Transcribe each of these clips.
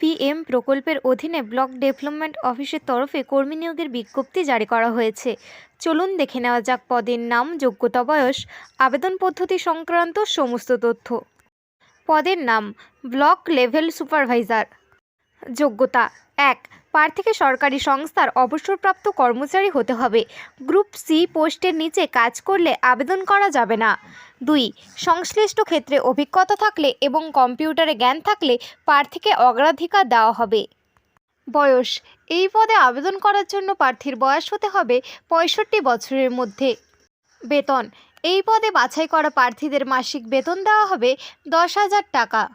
PM প্রকল্পের অধীনে block development অফিসের তরফে কর্মী নিয়োগের বিজ্ঞপ্তি জারি করা হয়েছে। চলুন দেখে নেওয়া যাক পদের নাম, যোগ্যতা, বয়স, আবেদন পদ্ধতি সংক্রান্ত সমস্ত তথ্য। পদের নাম, ব্লক লেভেল সুপারভাইজার। যোগ্যতা, এক, প্রার্থীকে সরকারি সংস্থার অবসরপ্রাপ্ত কর্মচারী হতে হবে। গ্রুপ সি পোস্টের নিচে কাজ করলে আবেদন করা যাবে না। দুই, সংশ্লিষ্ট ক্ষেত্রে অভিজ্ঞতা থাকলে এবং কম্পিউটারে জ্ঞান থাকলে প্রার্থীকে অগ্রাধিকার দেওয়া হবে। বয়স, এই পদে আবেদন করার জন্য প্রার্থীর বয়স হতে হবে পঁয়ষট্টি বছরের মধ্যে। বেতন, এই পদে বাছাই করা প্রার্থীদের মাসিক বেতন দেওয়া হবে দশ হাজার টাকা।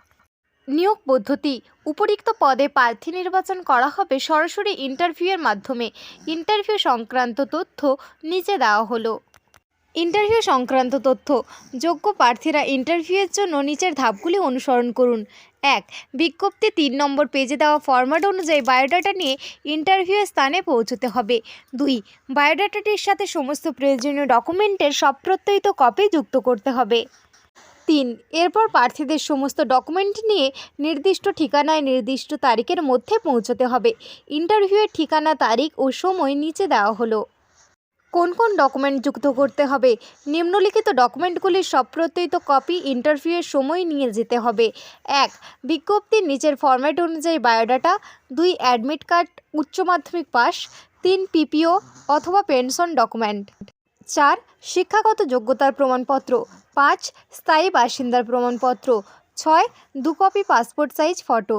নিয়োগ পদ্ধতি, উপরিক্ত পদে প্রার্থী নির্বাচন করা হবে সরাসরি ইন্টারভিউয়ের মাধ্যমে। ইন্টারভিউ সংক্রান্ত তথ্য নিচে দেওয়া হলো। ইন্টারভিউ সংক্রান্ত তথ্য। যোগ্য প্রার্থীরা ইন্টারভিউয়ের জন্য নিচের ধাপগুলি অনুসরণ করুন। এক, বিজ্ঞপ্তি তিন নম্বর পেজে দেওয়া ফরম্যাট অনুযায়ী বায়োডাটা নিয়ে ইন্টারভিউয়ের স্থানে পৌঁছতে হবে। দুই, বায়োডাটাটির সাথে সমস্ত প্রয়োজনীয় ডকুমেন্টের সব প্রত্যয়িত কপি যুক্ত করতে হবে। তিন, এরপর প্রার্থীদের সমস্ত ডকুমেন্ট নিয়ে নির্দিষ্ট ঠিকানায় নির্দিষ্ট তারিখের মধ্যে পৌঁছতে হবে। ইন্টারভিউয়ের ঠিকানা, তারিখ ও সময় নিচে দেওয়া হলো। কোন কোন ডকুমেন্ট যুক্ত করতে হবে? নিম্নলিখিত ডকুমেন্টগুলির সপ্রত্যয়িত কপি ইন্টারভিউয়ের সময় নিয়ে যেতে হবে। এক, বিজ্ঞপ্তির নিচের ফরম্যাট অনুযায়ী বায়োডাটা দুই অ্যাডমিট কার্ড উচ্চ মাধ্যমিক পাস তিন পিপিও অথবা পেনশন ডকুমেন্ট চার, শিক্ষাগত যোগ্যতার প্রমাণপত্র। পাঁচ, স্থায়ী বাসিন্দার প্রমাণপত্র। ছয় দু কপি পাসপোর্ট সাইজ ফটো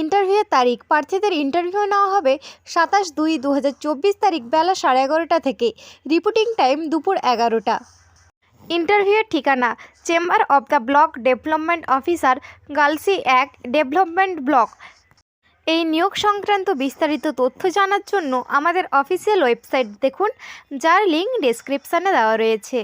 ইন্টারভিউয়ের তারিখ। প্রার্থীদের ইন্টারভিউ নেওয়া হবে সাতাশ দুই দু তারিখ বেলা সাড়ে এগারোটা থেকে। রিপোর্টিং টাইম দুপুর এগারোটা। ইন্টারভিউয়ের ঠিকানা, chamber of the block development officer, গার্লসি এক ডেভেলপমেন্ট ব্লক। এই নিয়োগ সংক্রান্ত বিস্তারিত তথ্য জানার জন্য আমাদের অফিসিয়াল ওয়েবসাইট দেখুন, যার লিঙ্ক ডেসক্রিপশানে দেওয়া রয়েছে।